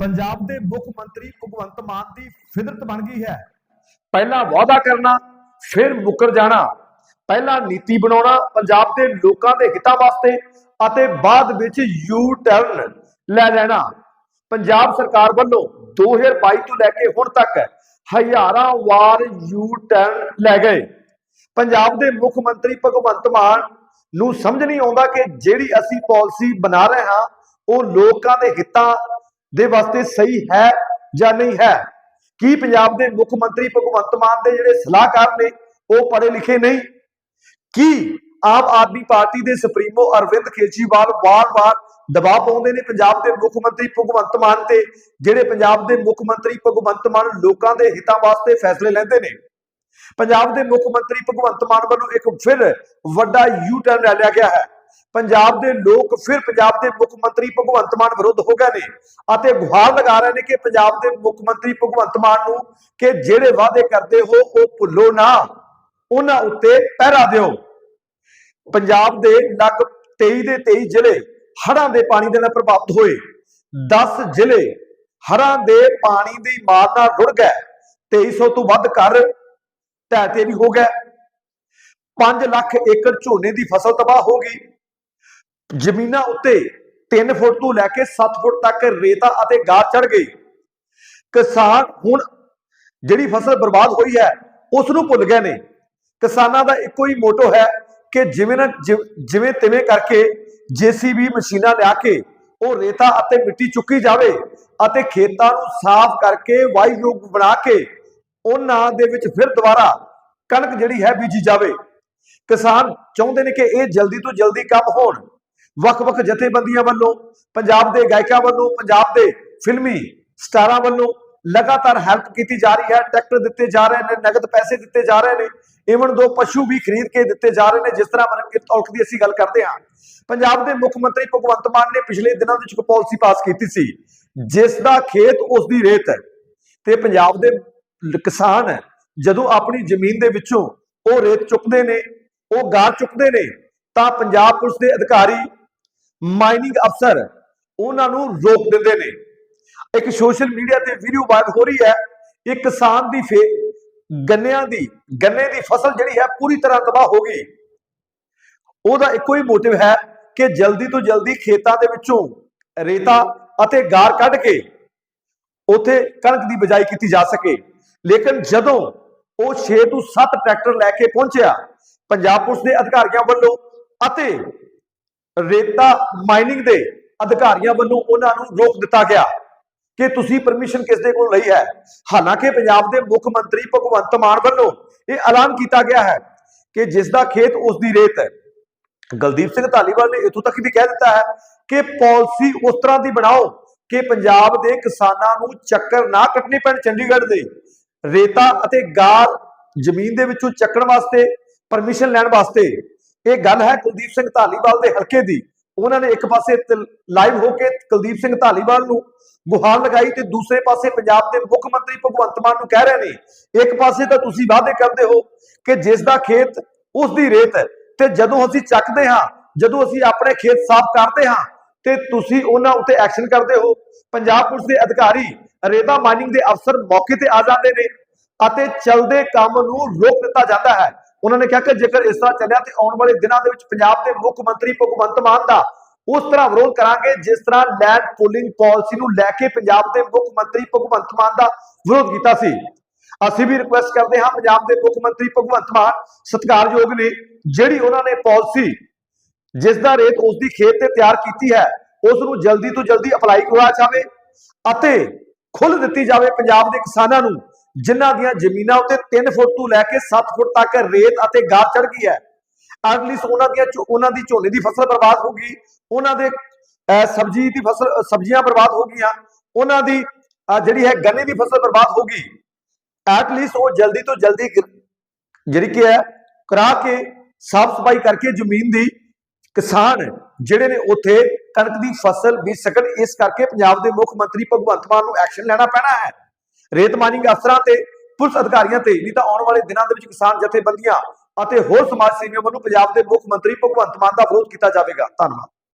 ਪੰਜਾਬ ਦੇ ਮੁੱਖ ਮੰਤਰੀ ਭਗਵੰਤ ਮਾਨ ਦੀ ਫਿਦਰਤ ਬਣ ਗਈ ਹੈ। ਪਹਿਲਾਂ ਵਾਅਦਾ ਕਰਨਾ, ਫਿਰ ਮੁੱਕਰ ਜਾਣਾ। ਪਹਿਲਾਂ ਨੀਤੀ ਬਣਾਉਣਾ, ਪੰਜਾਬ ਦੇ ਲੋਕਾਂ ਦੇ ਹਿੱਤਾਂ ਵਾਸਤੇ ਅਤੇ ਬਾਅਦ ਵਿੱਚ ਯੂ ਟਰਨ ਲੈ ਲੈਣਾ। ਪੰਜਾਬ ਸਰਕਾਰ ਵੱਲੋਂ 2022 ਤੋਂ ਲੈ ਕੇ ਹੁਣ ਤੱਕ ਹਜ਼ਾਰਾਂ ਵਾਰ ਯੂ ਟਰਨ ਲੈ ਗਏ। ਪੰਜਾਬ ਦੇ ਮੁੱਖ ਮੰਤਰੀ ਭਗਵੰਤ ਮਾਨ ਨੂੰ ਸਮਝ ਨਹੀਂ ਆਉਂਦਾ ਕਿ ਜਿਹੜੀ ਅਸੀਂ ਪਾਲਿਸੀ ਬਣਾ ਰਹੇ ਹਾਂ, ਉਹ ਲੋਕਾਂ ਦੇ ਹਿੱਤਾਂ ਦੇ ਵਾਸਤੇ ਸਹੀ ਹੈ ਜਾਂ ਨਹੀਂ ਹੈ? ਕੀ ਪੰਜਾਬ ਦੇ ਮੁੱਖ ਮੰਤਰੀ ਭਗਵੰਤ ਮਾਨ ਦੇ ਜਿਹੜੇ ਸਲਾਹਕਾਰ ਨੇ, ਉਹ ਪੜ੍ਹੇ ਲਿਖੇ ਨਹੀਂ? ਕੀ ਆਮ ਆਦਮੀ ਪਾਰਟੀ ਦੇ ਸੁਪਰੀਮੋ ਅਰਵਿੰਦ ਕੇਜਰੀਵਾਲ ਵਾਰ-ਵਾਰ ਦਬਾਅ ਪਾਉਂਦੇ ਨੇ ਪੰਜਾਬ ਦੇ ਮੁੱਖ ਮੰਤਰੀ ਭਗਵੰਤ ਮਾਨ ਤੇ, ਜਿਹੜੇ ਪੰਜਾਬ ਦੇ ਮੁੱਖ ਮੰਤਰੀ ਭਗਵੰਤ ਮਾਨ ਲੋਕਾਂ ਦੇ ਹਿੱਤਾਂ ਵਾਸਤੇ ਫੈਸਲੇ ਲੈਂਦੇ ਨੇ? ਪੰਜਾਬ ਦੇ ਮੁੱਖ ਮੰਤਰੀ ਭਗਵੰਤ ਮਾਨ ਵੱਲੋਂ ਇੱਕ ਫਿਰ ਵੱਡਾ ਯੂ ਟਰਨ ਲੈ ਲਿਆ ਗਿਆ ਹੈ। ਪੰਜਾਬ ਦੇ ਲੋਕ ਫਿਰ ਪੰਜਾਬ ਦੇ ਮੁੱਖ ਮੰਤਰੀ ਭਗਵੰਤ ਮਾਨ ਵਿਰੁੱਧ ਹੋ ਗਏ ਨੇ ਅਤੇ ਗੁਹਾਰ ਲਗਾ ਰਹੇ ਨੇ ਕਿ ਪੰਜਾਬ ਦੇ ਮੁੱਖ ਮੰਤਰੀ ਭਗਵੰਤ ਮਾਨ ਨੂੰ ਕਿ ਜਿਹੜੇ ਵਾਅਦੇ ਕਰਦੇ ਹੋ, ਉਹ ਭੁੱਲੋ ਨਾ। ਉਹਨਾਂ ਉੱਤੇ ਪਹਿਰਾ ਦਿਓ। ਪੰਜਾਬ ਦੇ ਲਗ 23 ਦੇ 23 ਜ਼ਿਲ੍ਹੇ ਹੜ੍ਹਾਂ ਦੇ ਪਾਣੀ ਦੇ ਨਾਲ ਪ੍ਰਭਾਵਿਤ ਹੋਏ। 10 ਜ਼ਿਲ੍ਹੇ ਹੜ੍ਹਾਂ ਦੇ ਪਾਣੀ ਦੀ ਮਾਰ ਨਾਲ ਰੁੜ ਗਏ। 2300 ਤੋਂ ਵੱਧ ਘਰ ਢਹਿ ਤੇ ਵੀ ਹੋ ਗਏ। 5 ਲੱਖ ਏਕੜ ਝੋਨੇ ਦੀ ਫਸਲ ਤਬਾਹ ਹੋ ਗਈ। ਜ਼ਮੀਨਾਂ ਉੱਤੇ 3 ਫੁੱਟ ਤੋਂ ਲੈ ਕੇ 7 ਫੁੱਟ ਤੱਕ ਰੇਤਾ ਅਤੇ ਗਾਰ ਚੜ ਗਈ ਕਿਸਾਨ ਹੁਣ ਜਿਹੜੀ ਫਸਲ ਬਰਬਾਦ ਹੋਈ ਹੈ ਉਸ ਨੂੰ ਭੁੱਲ ਗਏ ਨੇ। ਕਿਸਾਨਾਂ ਦਾ ਇੱਕੋ ਹੀ ਮੋਟੋ ਹੈ ਕਿ ਜਿਵੇਂ ਨਾ ਜਿਵ- ਜਿਵੇਂ ਤਿਵੇਂ ਕਰਕੇ ਜੀਸੀਬੀ ਮਸ਼ੀਨਾਂ ਲਿਆ ਕੇ ਉਹ ਰੇਤਾ ਅਤੇ ਮਿੱਟੀ ਚੁੱਕੀ ਜਾਵੇ ਅਤੇ ਖੇਤਾਂ ਨੂੰ ਸਾਫ਼ ਕਰਕੇ ਵਾਹੀਯੋਗ ਬਣਾ ਕੇ ਉਹਨਾਂ ਦੇ ਵਿੱਚ ਫਿਰ ਦੁਬਾਰਾ ਕਣਕ ਜਿਹੜੀ ਹੈ ਬੀਜੀ ਜਾਵੇ। ਕਿਸਾਨ ਚਾਹੁੰਦੇ ਨੇ ਕਿ ਇਹ ਜਲਦੀ ਤੋਂ ਜਲਦੀ ਕੰਮ ਹੋਣ। ਵੱਖ-ਵੱਖ ਜਥੇਬੰਦੀਆਂ ਵੱਲੋਂ, ਪੰਜਾਬ ਦੇ ਗਾਇਕਾਂ ਵੱਲੋਂ, ਪੰਜਾਬ ਦੇ ਫਿਲਮੀ ਸਟਾਰਾਂ ਵੱਲੋਂ ਲਗਾਤਾਰ ਹੈਲਪ ਕੀਤੀ ਜਾ ਰਹੀ ਹੈ। ਟਰੈਕਟਰ ਦਿੱਤੇ ਜਾ ਰਹੇ ਨੇ, ਨਗਦ ਪੈਸੇ ਦਿੱਤੇ ਜਾ ਰਹੇ ਨੇ, ਇਵਨ ਦੋ ਪਸ਼ੂ ਵੀ ਖਰੀਦ ਕੇ ਦਿੱਤੇ ਜਾ ਰਹੇ ਨੇ, ਜਿਸ ਤਰ੍ਹਾਂ ਮਨ ਤੌਲਕ ਦੀ ਅਸੀਂ ਗੱਲ ਕਰਦੇ ਹਾਂ। ਪੰਜਾਬ ਦੇ ਮੁੱਖ ਮੰਤਰੀ ਭਗਵੰਤ ਮਾਨ ਨੇ ਪਿਛਲੇ ਦਿਨਾਂ ਵਿੱਚ ਇੱਕ ਪਾਲਿਸੀ ਪਾਸ ਕੀਤੀ ਸੀ, ਜਿਸ ਦਾ ਖੇਤ ਉਸ ਦੀ ਰੇਤ ਹੈ। ਤੇ ਪੰਜਾਬ ਦੇ ਕਿਸਾਨ ਜਦੋਂ ਆਪਣੀ ਜ਼ਮੀਨ ਦੇ ਵਿੱਚੋਂ ਉਹ ਰੇਤ ਚੁੱਕਦੇ ਨੇ, ਉਹ ਗਾਰ ਚੁੱਕਦੇ ਨੇ, ਤਾਂ ਪੰਜਾਬ ਪੁਲਿਸ ਦੇ ਅਧਿਕਾਰੀ ਮਾਈਨਿੰਗ ਅਫਸਰ ਉਹਨਾਂ ਨੂੰ ਰੋਕ ਦਿੰਦੇ ਨੇ। ਇੱਕ ਸੋਸ਼ਲ ਮੀਡੀਆ ਤੇ ਵੀਡੀਓ ਵਾਇਰਲ ਹੋ ਰਹੀ ਹੈ ਇੱਕ ਕਿਸਾਨ ਦੀ ਫੇ, ਗੰਨਿਆਂ ਦੀ, ਗੰਨੇ ਦੀ ਫਸਲ ਜਿਹੜੀ ਹੈ ਪੂਰੀ ਤਰ੍ਹਾਂ ਤਬਾਹ ਹੋ ਗਈ। ਉਹਦਾ ਇੱਕੋ ਹੀ ਮੋਟਿਵ ਹੈ ਕਿ ਜਲਦੀ ਤੋਂ ਜਲਦੀ ਖੇਤਾਂ ਦੇ ਵਿੱਚੋਂ ਰੇਤਾ ਅਤੇ ਗਾਰ ਕੱਢ ਕੇ ਉਥੇ ਕਣਕ ਦੀ ਬਿਜਾਈ ਕੀਤੀ ਜਾ ਸਕੇ। ਲੇਕਿਨ ਜਦੋਂ ਉਹ 6 ਤੋਂ 7 ਟਰੈਕਟਰ ਲੈ ਕੇ ਪਹੁੰਚਿਆ, ਪੰਜਾਬ ਪੁਲਿਸ ਦੇ ਅਧਿਕਾਰੀਆਂ ਵੱਲੋਂ ਅਤੇ ਰੇਤਾ ਮਾਈਨਿੰਗ ਦੇ ਅਧਿਕਾਰੀਆਂ ਵੱਲੋਂ ਉਹਨਾਂ ਨੂੰ ਰੋਕ ਦਿੱਤਾ ਗਿਆ। ਕਿ ਤੁਸੀਂ ਪਰਮਿਸ਼ਨ ਕਿਸ ਦੇ ਕੋਲ ਲਈ ਹੈ? ਹਾਲਾਂਕਿ ਪੰਜਾਬ ਦੇ ਮੁੱਖ ਮੰਤਰੀ ਭਗਵੰਤ ਮਾਨ ਵੱਲੋਂ ਇਹ ਐਲਾਨ ਕੀਤਾ ਗਿਆ ਹੈ ਕਿ ਜਿਸ ਦਾ ਖੇਤ ਉਸ ਦੀ ਰੇਤ ਹੈ। ਗਲਦੀਪ ਸਿੰਘ ਧਾਲੀਵਾਲ ਨੇ ਇਥੋਂ ਤੱਕ ਵੀ ਕਹਿ ਦਿੱਤਾ ਹੈ ਕਿ ਪਾਲਿਸੀ ਉਸ ਤਰ੍ਹਾਂ ਦੀ ਬਣਾਓ ਕਿ ਪੰਜਾਬ ਦੇ ਕਿਸਾਨਾਂ ਨੂੰ ਚੱਕਰ ਨਾ ਕੱਟਣੇ ਪੈਣ ਚੰਡੀਗੜ੍ਹ ਦੇ। ਰੇਤਾ ਅਤੇ ਗਾਰ ਜ਼ਮੀਨ ਦੇ ਵਿੱਚੋਂ ਚੱਕਣ ਵਾਸਤੇ ਪਰਮਿਸ਼ਨ ਲੈਣ ਵਾਸਤੇ ਇਹ ਗੱਲ ਹੈ ਕੁਲਦੀਪ ਸਿੰਘ ਧਾਲੀਵਾਲ ਦੇ ਹਲਕੇ ਦੀ। ਉਹਨਾਂ ਨੇ ਇੱਕ ਪਾਸੇ ਲਾਈਵ ਹੋ ਕੇ ਕੁਲਦੀਪ ਸਿੰਘ ਧਾਲੀਵਾਲ ਨੂੰ ਗੁਹਾਰ ਲਗਾਈ ਤੇ ਦੂਸਰੇ ਪਾਸੇ ਪੰਜਾਬ ਦੇ ਮੁੱਖ ਮੰਤਰੀ ਭਗਵੰਤ ਮਾਨ ਨੂੰ ਕਹਿ ਰਹੇ ਨੇ, ਇੱਕ ਪਾਸੇ ਤਾਂ ਤੁਸੀਂ ਵਾਅਦੇ ਕਰਦੇ ਹੋ ਕਿ ਜਿਸ ਦਾ ਖੇਤ ਉਸ ਦੀ ਰੇਤ ਹੈ ਤੇ ਜਦੋਂ ਅਸੀਂ ਚੱਕਦੇ ਹਾਂ, ਜਦੋਂ ਅਸੀਂ ਆਪਣੇ ਖੇਤ ਸਾਫ਼ ਕਰਦੇ ਹਾਂ ਤੇ ਤੁਸੀਂ ਉਹਨਾਂ ਉੱਤੇ ਐਕਸ਼ਨ ਕਰਦੇ ਹੋ। ਪੰਜਾਬ ਪੁਲਿਸ ਦੇ ਅਧਿਕਾਰੀ ਰੇਤਾ ਮਾਈਨਿੰਗ ਦੇ ਅਫਸਰ ਮੌਕੇ ਤੇ ਆ ਜਾਂਦੇ ਨੇ ਅਤੇ ਚਲਦੇ ਕੰਮ ਨੂੰ ਰੋਕ ਦਿੱਤਾ ਜਾਂਦਾ ਹੈ। ਉਹਨਾਂ ਨੇ ਕਿਹਾ ਕਿ ਜੇਕਰ ਇਸ ਤਰ੍ਹਾਂ ਚੱਲਿਆ ਤੇ ਆਉਣ ਵਾਲੇ ਦਿਨਾਂ ਦੇ ਵਿੱਚ ਪੰਜਾਬ ਦੇ ਮੁੱਖ ਮੰਤਰੀ ਭਗਵੰਤ ਮਾਨ ਦਾ ਉਸ ਤਰ੍ਹਾਂ ਵਿਰੋਧ ਕਰਾਂਗੇ, ਜਿਸ ਤਰ੍ਹਾਂ ਲੈਂਡ ਪੂਲਿੰਗ ਪਾਲਿਸੀ ਨੂੰ ਲੈ ਕੇ ਪੰਜਾਬ ਦੇ ਮੁੱਖ ਮੰਤਰੀ ਭਗਵੰਤ ਮਾਨ ਦਾ ਵਿਰੋਧ ਕੀਤਾ ਸੀ। ਅਸੀਂ ਵੀ ਰਿਕੁਐਸਟ ਕਰਦੇ ਹਾਂ ਪੰਜਾਬ ਦੇ ਮੁੱਖ ਮੰਤਰੀ ਭਗਵੰਤ ਮਾਨ ਸਤਿਕਾਰਯੋਗ ਨੇ, ਜਿਹੜੀ ਉਹਨਾਂ ਨੇ ਪਾਲਿਸੀ ਜਿਸ ਦਾ ਰੇਟ ਉਸ ਦੀ ਖੇਤ ਤੇ ਤਿਆਰ ਕੀਤੀ ਹੈ, ਉਸ ਨੂੰ ਜਲਦੀ ਤੋਂ ਜਲਦੀ ਅਪਲਾਈ ਕਰਵਾਇਆ ਜਾਵੇ ਅਤੇ ਖੁੱਲ ਦਿੱਤੀ ਜਾਵੇ ਪੰਜਾਬ ਦੇ ਕਿਸਾਨਾਂ ਨੂੰ। ਜਿਨ੍ਹਾਂ ਦੀਆਂ ਜ਼ਮੀਨਾਂ ਉੱਤੇ 3 ਫੁੱਟ ਤੋਂ ਲੈ ਕੇ 7 ਫੁੱਟ ਤੱਕ ਰੇਤ ਅਤੇ ਗਾਰ ਚੜ ਗਈ ਹੈ। ਐਟਲੀਸਟ ਉਹਨਾਂ ਦੀਆਂ ਝੋ- ਉਹਨਾਂ ਦੀ ਝੋਨੇ ਦੀ ਫਸਲ ਬਰਬਾਦ ਹੋ ਗਈ। ਉਹਨਾਂ ਦੇ ਅਹ, ਸਬਜ਼ੀ ਦੀ ਫਸਲ ਸਬਜ਼ੀਆਂ ਬਰਬਾਦ ਹੋ ਗਈਆਂ। ਉਹਨਾਂ ਦੀ ਜਿਹੜੀ ਹੈ ਗੰਨੇ ਦੀ ਫਸਲ ਬਰਬਾਦ ਹੋ ਗਈ। ਐਟਲੀਸਟ ਉਹ ਜਲਦੀ ਤੋਂ ਜਲਦੀ ਜਿਹੜੀ ਕਿ ਹੈ। ਕਰਾ ਕੇ ਸਾਫ਼ ਸਫ਼ਾਈ ਕਰਕੇ ਜ਼ਮੀਨ ਦੀ ਕਿਸਾਨ ਜਿਹੜੇ ਨੇ ਉੱਥੇ ਕਣਕ ਦੀ ਫਸਲ ਬੀਜ ਸਕਣ ਇਸ ਕਰਕੇ ਪੰਜਾਬ ਦੇ ਮੁੱਖ ਮੰਤਰੀ ਭਗਵੰਤ ਮਾਨ ਨੂੰ ਐਕਸ਼ਨ ਲੈਣਾ ਪੈਣਾ ਹੈ। ਰੇਤ ਮਾਈਨਿੰਗ ਅਫਸਰਾਂ ਤੇ, ਪੁਲਿਸ ਅਧਿਕਾਰੀਆਂ ਤੇ, ਨਹੀਂ ਤਾਂ ਆਉਣ ਵਾਲੇ ਦਿਨਾਂ ਦੇ ਵਿੱਚ ਕਿਸਾਨ ਜਥੇਬੰਦੀਆਂ ਅਤੇ ਹੋਰ ਸਮਾਜ ਸੇਵੀਆਂ ਵੱਲੋਂ ਪੰਜਾਬ ਦੇ ਮੁੱਖ ਮੰਤਰੀ ਭਗਵੰਤ ਮਾਨ ਦਾ ਵਿਰੋਧ ਕੀਤਾ ਜਾਵੇਗਾ। ਧੰਨਵਾਦ।